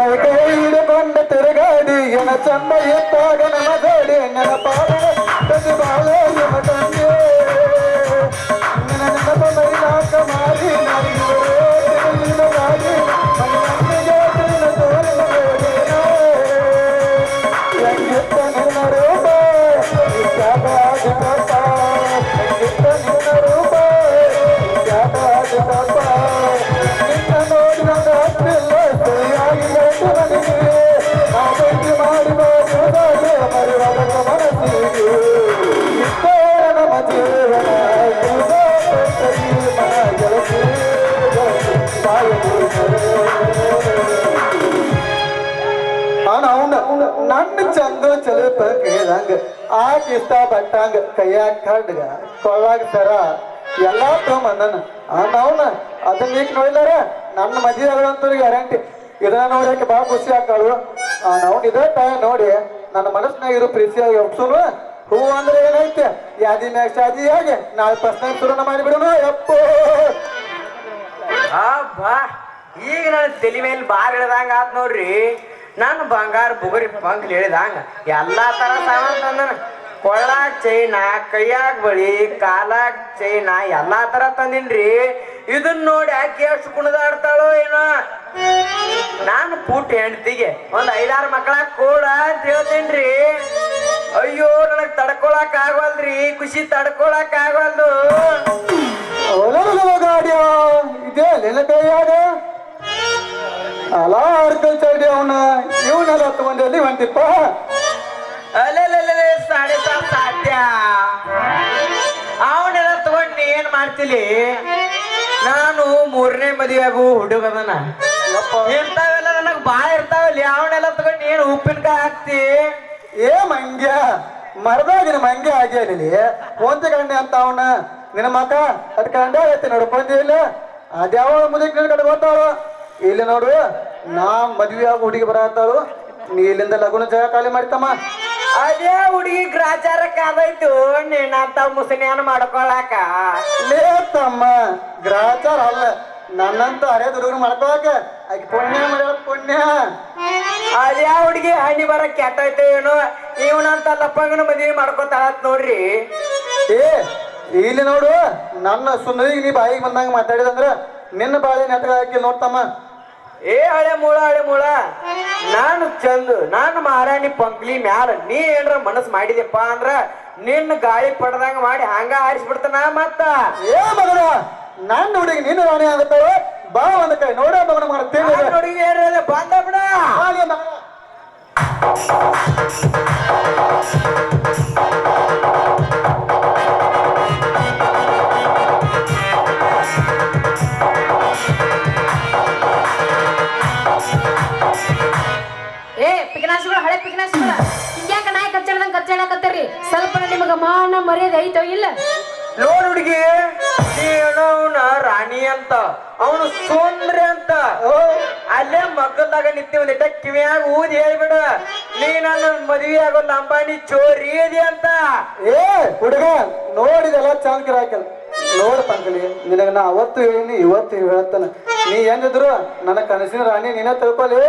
ಕೈ ಕೈ ಹಿಡಿಕೊಂಡ ತಿರುಗಾಡಿ ಎನ ಚಂದ ಎತ್ತಾಗ ನನ್ನ ಜೋಡಿ ನನ್ನ ಚಂದ ಚಲಪ ಕೇಳಂಗ ಆ ಇಷ್ಟ ಬಟ್ಟಂಗ ಕೈಯಾಗ ಕಡ್ಗ ಕೊಳ್ಳಾಗ ಸರ, ಎಲ್ಲಾ ತೊಗೊಂಬಂದನ ಅವನ, ಅದನ್ನ ಈಗ ನೋಡಿದಾರ ನನ್ನ ಮದಿ ಆಗೋಂತ ಗ್ಯಾರಂಟಿ. ಇದನ್ನ ನೋಡಕ್ಕೆ ಭಾಳ ಖುಷಿ ಆಗ್ತಾಳು. ನಾವು ಇದೇ ಟೈಮ್ ನೋಡಿ, ನನ್ನ ಮನಸ್ಸಿನಾಗ ಇರೋ ಪ್ರೀತಿಯಾಗಿ ಒಪ್ಸೋನು ಹೂ ಅಂದ್ರೆ ಏನೈತೆ ಯಾದಿ ಮ್ಯಾಗ ಶಾದಿ ಹೇಗೆ ನಾಳೆ ಪ್ರಶ್ನೆ ಶುರುನ ಮಾಡಿಬಿಡೋನು? ಯಪ್ಪೋ ಈಗ ನನ್ನ ತಲೆ ಮೇಲೆ ಬಾರ್ ಇಳ್ದಂಗ ಆತ್ ನೋಡ್ರಿ. ನಾನು ಬಂಗಾರ ಬುಗುರಿ ಬಂಗ್ಲಿ ಹೇಳಿದಂಗ ಎಲ್ಲಾ ತರ ಸಾಮಾನ್ ತಂದನ. ಕೊಳ್ಳಾಗ ಚೈನ, ಕೈಯಾಗ ಬಳಿ ಕಾಲಾಗ ಚೈನ, ಎಲ್ಲಾ ತರ ತಂದಿನ್ರಿ. ಇದನ್ನ ನೋಡಿ ಆಕೆ ಎಷ್ಟು ಕುಣಿದಾಡ್ತಾಳೋ ಏನೋ. ನಾನು ಪುಟ್ಟ ಹೆಂಡತಿಗೆ ಒಂದ್ ಐದಾರು ಮಕ್ಕಳ ಕೂಡ ಅಂತ ಹೇಳ್ತೀನ್ರಿ. ಅಯ್ಯೋ, ನನಗ್ ತಡ್ಕೊಳಕ್ ಆಗವಲ್ರಿ ಖುಷಿ ತಡ್ಕೊಳಕ್ ಆಗವಲ್ದು. ಇದೇ ನಿನ್ನ ಅಲ ಅರ್ಕಲ್ಚರ್ಡಿ ಅವನ. ಇವನೆಲ್ಲ ಹತ್ತು ಮಂದಿಯಲ್ಲಿ ಒಂಟಿಪ್ಪ ಅಲ್ಲೇ ಸಾಡೆ ಸಾತ್ ಸಾಧ್ಯ. ಅವನೆಲ್ಲ ತಗೊಂಡ್ ನೀ ಏನ್ ಮಾಡ್ತಿಲಿ? ನಾನು ಮೂರನೇ ಮದುವೆ ಆಗು ಹುಡುಗದನ ಇಂಥವೆಲ್ಲ ನನಗ್ ಬಾಳ ಇರ್ತಾವಲ್ಲಿ ಅವನೆಲ್ಲ ತಗೊಂಡ್ ಏನು ಉಪ್ಪಿನಕಾಯಿ ಹಾಕ್ತಿ? ಏ ಮಂಗ್ಯ ಮರದಾಗಿನ ಮಂಗ್ಯ ಆಗ್ಯಾನಿಲಿ ಒಂದು ಗಂಡೆ ಅಂತ ಅವನ. ನಿನ್ನ ಮಾತಾ ಅದ್ ಕಂಡ ಐತಿ ನೋಡ್ಕೊಂಡಿಲ್ಲ ಅದ್ಯಾವ ಮುದಕ್ ನಿನ್ ಕಡೆ ಗೊತ್ತಾಳು ಇಲ್ಲಿ ನೋಡು ನಾ ಮದ್ವೆ ಆಗ ಹುಡುಗಿ ಬರತ್ತಾಳು ನೀ ಇಲ್ಲಿಂದ ಲಗುನ ಜಾಗ ಖಾಲಿ ಮಾಡ್ತಮ್ಮ ಅದೇ ಹುಡುಗಿ ಗ್ರಾಚಾರಕ್ಕೆ ಆದೈತು ನೀನಂತ ಮುಸನಿಯನ್ನ ಮಾಡ್ಕೊಳಕ. ಲೇ ತಮ್ಮ ಗ್ರಾಚಾರ ಅಲ್ಲ ನನ್ನಂತ ಅರೆ ಹುಡುಗರು ಮಾಡ್ಕೊಳಕ. ಆಕೆ ಪುಣ್ಯ ಮಾಡ ಪುಣ್ಯ. ಅದೇ ಹುಡುಗಿ ಹಣ್ಣಿ ಬರ ಕೆಟ್ಟೈತೆ ಏನು ಇವನಂತ ಲಪ್ಪಂಗನ ಮದುವೆ ಮಾಡ್ಕೊತಾಳತ್ ನೋಡ್ರಿ. ಏ ಇಲ್ಲಿ ನೋಡು ನನ್ನ ಸುಂದರಿಗೆ ನೀ ಬಾಯಿಗೆ ಬಂದಂಗ ಮಾತಾಡಿದಂದ್ರ ನಿನ್ನ ಬಾಳೆ ನೆಟ್ಗ ಹಾಕಿ ನೋಡ್ತಮ್ಮ. ಏ ಹಳೆ ಮೂಳ ಹಳೆ ಮೂಳ. ನಾನು ಚಂದು ನಾನು ಮಹಾರಾಣಿ ಪಂಕ್ಲಿ ಮ್ಯಾಲ. ನೀ ಏನ್ರ ಮನಸ್ಸು ಮಾಡಿದೆಪ್ಪ ಅಂದ್ರ ನಿನ್ನ ಗಾಳಿ ಪಡ್ದಂಗ ಮಾಡಿ ಹಂಗ ಹಾರಿಸ್ಬಿಡ್ತಾನ ಮತ್ತ. ಏ ಮಗನ ನನ್ನ ಹುಡುಗಿ ನೀನು ರಾಣಿ ಆಗತ್ತಾವ ಬಾ ಒಂದ ಕೈ ನೋಡ ಮಗನ ಮಾಡ್ತೀನಿ ಹುಡುಗಿ ಏನಿದೆ ಬಂದ ಬಿಡ. ಏ ಪಿಕನಾಸಿಗಳು ಹಳೆ ಪಿಕನಾಸಿಗಳು. ಹಿಂಗ್ಯಾಕ ನಾಯಿ ಕಚ್ಚಾಡ್ದಂಗ ಕಚ್ಚಾಡಕತ್ತೀರಿ ಸ್ವಲ್ಪ ನಿಮಗೆ ಮಾನ ಮರ್ಯಾದೆ ಐತೋ ಇಲ್ಲ? ನೋಡ್ ಹುಡುಗಿ ಅವನ ರಾಣಿ ಅಂತ ಅವನು ಸುಂದ್ರಿ ಅಂತ. ಅಲ್ಲೇ ಮಕ್ಕಳದಾಗ ನಿತ್ತಿ ಒಂದಿಟ್ಟ ಕಿವಿಯಾಗ ಊದಿ ಹೇಳ್ಬಿಡ. ನೀ ನನ್ನ ಮದ್ವೆ ಆಗೋ ಲಂಬಾಣಿ ಚೋರಿ ಇದೆ ಅಂತ. ಏ ಹುಡುಗ ನೋಡಿದೆಲ್ಲ ಚಂದ ಗಿರಾಕಲ್ ನೋಡ್ ಪಂಕಲಿ ನಿನಗ ನಾ ಅವತ್ತು ಹೇಳಿನಿ ಇವತ್ತು ಹೇಳ್ತಾನ. ನೀ ಏನಿದ್ರು ನನ್ನ ಕನಸಿನ ರಾಣಿ ನೀನೇ ತಿಳ್ಕೊಲಿ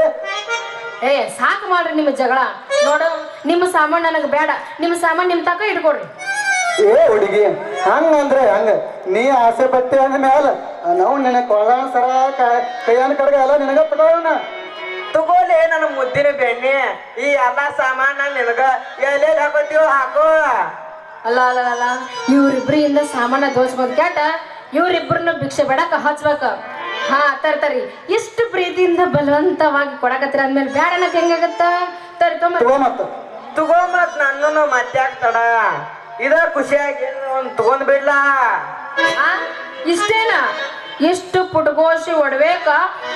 ಏ ಸಾಕು ಮಾಡ್ರಿ ನಿಮ್ಮ ಜಗಳ. ನೋಡು ನಿಮ್ಮ ಸಾಮಾನ್ ನನಗೆ ಬೇಡ. ನಿಮ್ಮ ಸಾಮಾನ್ ನಿಮ್ ತಕ ಇಟ್ಕೊಡ್ರಿ. ಏ ಹುಡುಗಿ ಹಂಗಂದ್ರೆ ಹಂಗ. ನೀ ಆಸೆ ಪಟ್ಟಿ ಅಂದ ಮ್ಯಾಲ ನಾವು ನಿನ್ನ ಕೊಳ್ಳ ಸರ ಕೈಯನ್ ಕಡೆಗೆ ಎಲ್ಲ ನಿನಗ ತಗೋಣ. ತಗೋಲೆ ನನ್ನ ಮುದ್ದಿನ ಬೆಣ್ಣೆ. ಈ ಎಲ್ಲ ಸಾಮಾನ್ ನಾನ್ ನಿನಗ ಎಲ್ಲೆಲ್ಲಿ ಹಾಕೋತೀವೋ ಹಾಕೋ. ಅಲ್ಲ ಅಲ್ಲ ಅಲ್ಲ ಇವ್ರಿಬ್ರಿಂದ ಸಾಮಾನ ದೋಚ್ಕೊಂಡ್ ಕ್ಯಾಟ ಇವ್ರಿಬ್ರನ್ನ ಭಿಕ್ಷೆ ಬೇಡಕ ಹಚ್ಬೇಕ. ಹಾ ತರ್ತರಿ ಎಷ್ಟು ಪ್ರೀತಿಯಿಂದ ಬಲವಂತವಾಗಿ ಕೊಡಕತ್ತೀರ ಅಂದ್ಮೇಲೆ ಬ್ಯಾಡ ಅನ್ನಕ್ ಹೆಂಗಾಗತ್ತ? ತರಿ ತೊಂಬ ತಗೋ ಮತ್ತ ತಗೋ ಮತ್ ನನ್ನನ್ನು ಮತ್ತ್ಯಾಕ್ ತಡ. ಇದ ಖುಷಿಯಾಗಿ ಒಂದ್ ತಗೊಂಡ್ ಬಿಡ್ಲಾ? ಆ ಇಷ್ಟೇನಾ? ಇಷ್ಟು ಪುಟ್ಗೋಸಿ ಒಡ್ಬೇಕ?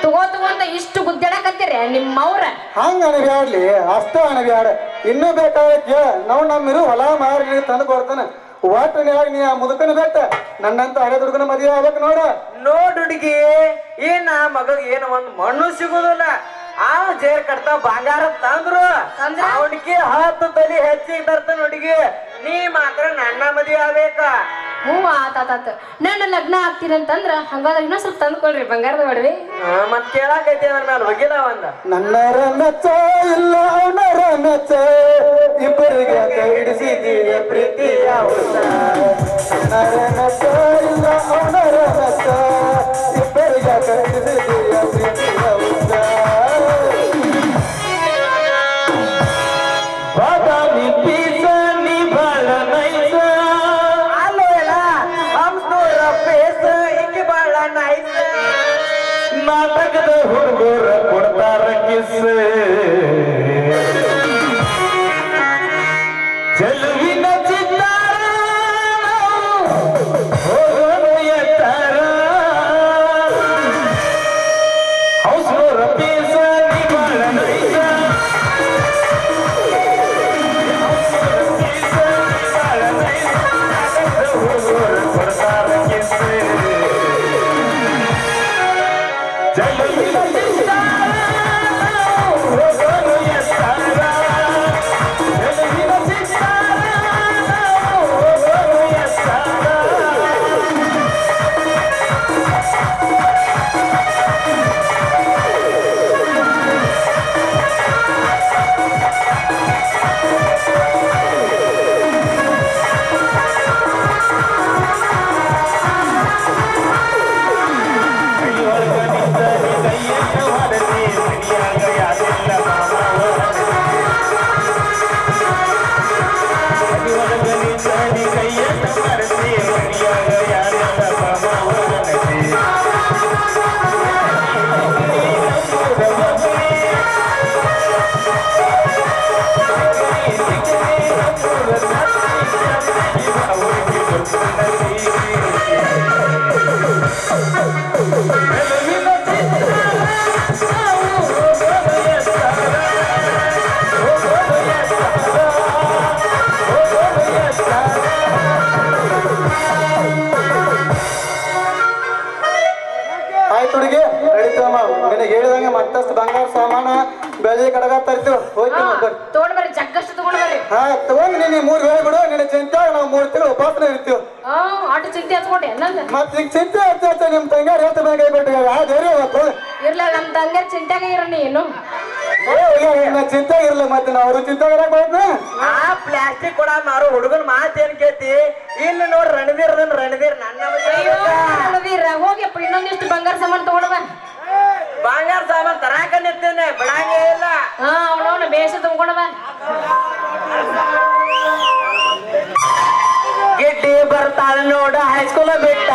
ತಗೋ ತಗೊಂತ ಇಷ್ಟು ಗುದ್ದಾಡಕತ್ತೀರಿ ನಿಮ್ಮವ್ರ? ಹಂಗ ಅಣಬ್ಯಾಡ್ಲಿ ಅಷ್ಟು ಅಣಬ್ಯಾಡ ಇನ್ನೂ ಬೇಕಾಗತ್ತೆ ನಾವು ನಮ್ಮಿರು ಹೊಲ ಮಾರಿ ತಂದು ಕೊಡ್ತಾನ. ಒಟ್ಟು ನೀವಾಗ ನೀ ಆ ಮುದುಕನ ಬೆಟ್ಟ. ನನ್ನಂತ ಹಳೆ ದುಡುಗನ ಮದುವೆ ಆಗ್ಬೇಕು ನೋಡ. ನೋಡ್ ಹುಡುಗಿ ಏನ ಮಗ ಏನ ಒಂದ್ ಮಣ್ಣು ಸಿಗುದಿಲ್ಲ. ಆ ಜೇರ್ ಕಟ್ತಾ ಬಂಗಾರ ತಂದ್ರು. ಹುಡುಗಿ ಅವನಿಗೆ ಹತ್ತು ತಲಿ ಹೆಚ್ಚಿಗೆ ತರ್ತಾನ ಹುಡುಗಿ. ನೀ ಮಾತ್ರ ನನ್ನ ಮದುವೆ ಆಗ್ಬೇಕ. ಹ್ಞೂ ಆತ ಆತಾತ ನನ್ನ ಲಗ್ನ ಆಗ್ತೀನಿ ಅಂತಂದ್ರ ಹಂಗಾದ್ರೆ ಇನ್ನೊಂದ್ ಸ್ವಲ್ಪ ತಂದ್ಕೊಳ್ರಿ ಬಂಗಾರದ ಒಡವೆ. ಮತ್ ಕೇಳಾಕೈತಿ ಅದ್ರ ಮೇಲೆ ಹೋಗಿಲ್ಲ ಒಂದ ನನ್ನ ಮೆಚ್ಚ ಇಲ್ಲ ನರ ಮೆಚ್ಚ ಇಬ್ಬರಿಗೆ ಕೈಡಿಸಿದೀಯ ಪ್ರೀತಿಯ ನರನ ಇಲ್ಲ ಅವನರ ಇಬ್ಬರಿಗೆ ಕೈಡಿಸಿದೀಯ ಪ್ರೀತಿಯ ಬಾದಾಮಿ ಪೀಸ ನೀ ಬಾಳ ನೈಸ. ಅಲ್ಲೋ ಇಲ್ಲ ಹಂಸನೂರ ಫೇಸ್ ಬಾಳ ನೈಸ್. ನಾಟಕದ ಹುಡುಗರ ಕೊಡ್ತಾರ ಕಿಸ್. Hey! ಬೆಳ್ಳಿ ಕಡಗ ತರ್ತೀವಿ ಹೋಗಿ ಬರ್ರಿ. ತಗೊಂಡ್ ಬರ್ರಿ ಜಗ್ಗಷ್ಟು ತಗೊಂಡ್ ಬರ್ರಿ. ಹಾ ತಗೊಂಡು ನೀನು ಮೂರು ಹೇಳ್ಬಿಡು ನಿನ್ನ ಚಿಂತೆ ನಾವು ಮೂರು ತಿಂಗಳು ಉಪವಾಸನ ಇರ್ತೀವಿ. ಹಾ ಆಟೋ ಚಿಂತೆ ಹಚ್ಕೊಂಡೆ ಮತ್ ಈಗ ಚಿಂತೆ ಹಚ್ಚ ನಿಮ್ ತಂಗಾರ ಹೇಳ್ತ ಕೈ ಬಿಟ್ಟು ಯಾವ ದೇವ್ರಿ ಅವತ್ತು ಇರ್ಲ ನಮ್ ತಂಗ ಚಿಂತೆಗ ಇರ ನೀನು ಚಿಂತೆ ಇರಲ್ಲ ಮತ್ತೆ ನಾವು ಅವರು ಚಿಂತೆ ಆ ಪ್ಲಾಸ್ಟಿಕ್ ಕೂಡ ಮಾರು ಹುಡುಗನ ಮಾತು ಏನ್ ಕೇಳ್ತಿ? ಇಲ್ಲ ನೋಡ್ ರಣವೀರ್ ರಣವೀರ್ ನನ್ನ ರಣವೀರ ಹೋಗ್ಯಪ್ಪ ಇನ್ನೊಂದಿಷ್ಟು ಬಂಗಾರ ಸಾಮಾನು ತಗೊಂಡ್ ಬಾ. ಬಂಗಾರ ಸಾಮಾನ್ ತರಾಕ ನಿಂತೇನೆ ಬಿಡಂಗೇ ಇಲ್ಲ. ಹಾ ಅವನವನ ಬೇಷ ತಗೊಂಡ್ ಬಾ. ಗಿಡ್ಡಿ ಬರ್ತಾಳ ನೋಡ ಹೈಸ್ಕೂಲ್ ಬಿಟ್ಟ.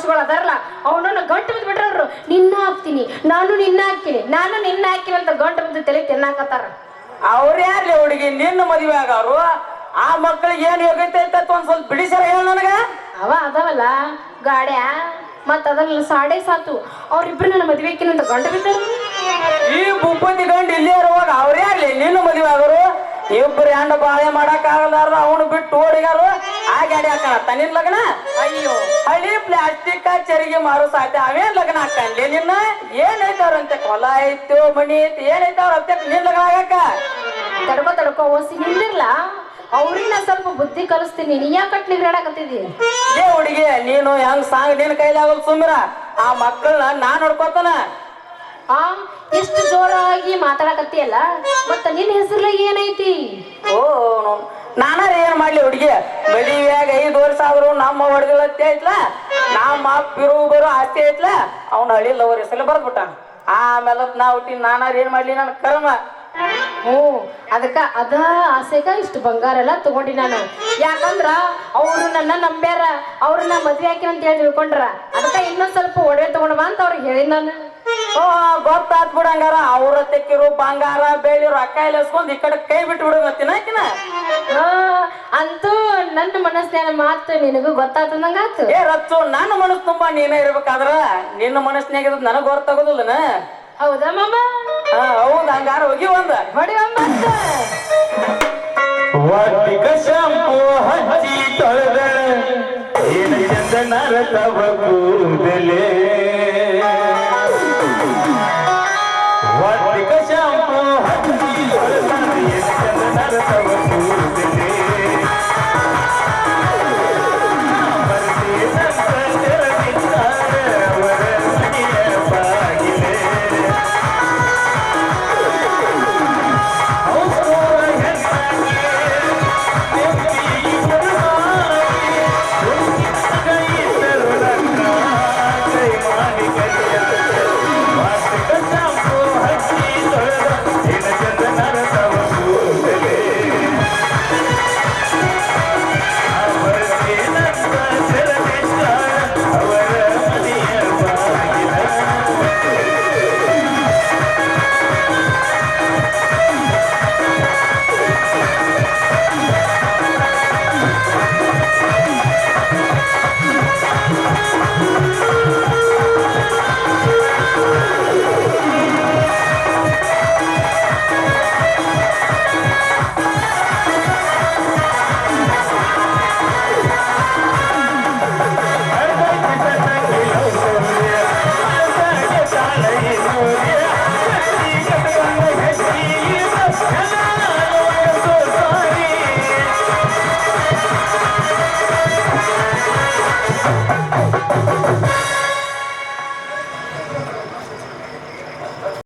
ಪಡ್ಪೋಸ್ಗಳು ಅದಾರಲ್ಲ ಅವನನ್ನು ಗಂಟು ಬಿದ್ದು ಬಿಟ್ರ ಅವ್ರು ನಿನ್ನ ಹಾಕ್ತೀನಿ ನಾನು ನಿನ್ನ ಹಾಕ್ತೀನಿ ನಾನು ನಿನ್ನ ಹಾಕ್ತೀನಿ ಅಂತ ಗಂಟು ಬಿದ್ದು ತಲೆ ತಿನ್ನಾಕತ್ತಾರ. ಅವ್ರ ಯಾರ್ಲಿ ಹುಡುಗಿ ನಿನ್ನ ಮದುವೆ ಆಗವ್ರು? ಆ ಮಕ್ಕಳಿಗೆ ಏನ್ ಯೋಗ್ಯತೆ ಅಂತ ಒಂದ್ ಸ್ವಲ್ಪ ಬಿಡಿಸರ ಹೇಳ ನನಗ. ಅವ ಅದಾವಲ್ಲ ಗಾಡ್ಯ ಮತ್ತ ಅದನ್ನ ಸಾಡೆ ಸಾತು. ಅವ್ರಿಬ್ರು ನನ್ನ ಮದ್ವೆಕಿನ ಅಂತ ಗಂಟು ಬಿದ್ದರು. ಈ ಬುಪ್ಪತಿ ಗಂಡು ಇಲ್ಲೇ ಇರುವಾಗ ಅವ್ರ ಯಾರಲಿ ನಿನ್ನ ಮದುವೆ ಆಗೋರು ಇಬ್ಬರು ಹೆಂಡ ಬಾಳೆ ಮಾಡಕ್ ಓಡಿಗಾರು ಹಾಕಣ ತನ್ನಿನ್ ಲಗ್ನ? ಅಯ್ಯೋ. ಹಳಿ ಪ್ಲಾಸ್ಟಿಕ್ ಚರಿಗೆ ಮಾರು ಸಾಧ್ಯ ಅವೇನ್ ಲಗ್ನ ಹಾಕಂಡ್ಲಿ ನಿನ್ನ? ಏನೈತೆ ಅಂತ? ಹೊಲ ಐತು ಮಣಿ ಐತಿ ಏನೈತೆ ಅವ್ರ ಅತ್ತೆ ನಿನ್ ಲಗ್ನ ಆಗಕ್ಕ ತಡ್ಕೋ ತಡ್ಕೋ ಓಸಿ ನಿಂದಿರ್ಲ? ಅವ್ರಿನ ಸ್ವಲ್ಪ ಬುದ್ಧಿ ಕಲಿಸ್ತೀನಿ. ನೀ ಯಾಕಟ್ ನಿಗ್ರಾಡಕತ್ತಿದಿ ಏ ಹುಡುಗಿ ನೀನು ಹೆಂಗ್ ಸಾಂಗ್ ನಿನ್ ಕೈಲಾಗಲ್ ಸುಮ್ರ ಆ ಮಕ್ಕಳನ್ನ ನಾ ನೋಡ್ಕೋತಾನ. ಆ ಇಷ್ಟು ಜೋರಾಗಿ ಮಾತಾಡಕತ್ತಿಯಲ್ಲ ಮತ್ತ ನಿನ್ ಹೆಸರ್ಲಾಗ ಏನೈತಿ? ಓ. ನಾನಾರ ಏನ್ ಮಾಡ್ಲಿ ಹುಡುಗಿ? ಮದುವೆಯಾಗ ಐದು ವರ್ಷ ಆದ್ರು ನಮ್ಮ ಹೊಡೆದಳತ್ತಿ ಐತ್ಲ? ನಮ್ಮ ಬಿರು ಬರೋ ಆಸ್ತಿ ಐತ್ಲ? ಅವ್ನ ಹಳ್ಳಿ ಲವರ್ ಹೆಸರು ಬರ್ದ್ಬಿಟ್ಟ ಆಮೇಲೆ ನಾ ಹುಟ್ಟಿ ನಾನಾರ ಏನ್ ಮಾಡ್ಲಿ ನನ್ನ ಕರ್ಮ? ಹ್ಞೂ ಅದಕ್ಕ ಅದ ಆಸೆಗ ಇಷ್ಟು ಬಂಗಾರ ಎಲ್ಲ ತಗೊಂಡಿ ನಾನು. ಯಾಕಂದ್ರ ಅವ್ರು ನನ್ನ ನಂಬ್ಯಾರ ಅವ್ರನ್ನ ಮದ್ವೆ ಹಾಕಿ ಅಂತ ಹೇಳಿ ತಿಳ್ಕೊಂಡ್ರ. ಅದಕ್ಕ ಇನ್ನೊಂದ್ ಸ್ವಲ್ಪ ಒಡವೆ ತಗೊಂಡ್ ಬಾ ಅಂತ ಅವ್ರಿಗೆ ಹೇಳಿ ನಾನು. ಓ ಗೊತ್ತಾತ್ ಬಿಡಂಗಾರ ಅವ್ರ ತೆಕ್ಕಿರು ಬಂಗಾರ ಬೆಳ್ಳಿರು ರೊಕ್ಕ ಎಲ್ಲ ಎಸ್ಕೊಂಡ್ ಈ ಕಡೆ ಕೈ ಬಿಟ್ಟು ಬಿಡು ಹಾ ಅಂತೂ ನನ್ನ ಮನಸ್ಸಿನ ಮಾತು ನಿನಗೂ ಗೊತ್ತಾತಂದಂಗಾತು ಏ ರಚ್ಚು ನನ್ನ ಮನಸ್ಸು ತುಂಬಾ ನೀನೇ ಇರ್ಬೇಕಾದ್ರ? ನಿನ್ನ ಮನಸ್ಸಿನಾಗ ಇರೋದ್ ನನಗ್ ಗೊತ್ತಾಗೋದಿಲ್ಲನ ಹೌದಾ ಮಾಮ? ಹಾ ಹೌದ್ ಹಂಗಾರ ಹೋಗಿ ಒಂದ. ಹೊಡಿವ ಮತ್ತ. ವಾಟಿಕ ಶಾಂಪು ಹಚ್ಚಿ ತೊಳೆದ ಏನು ಚಂದನರ ತವ ಕೂದಲೇ.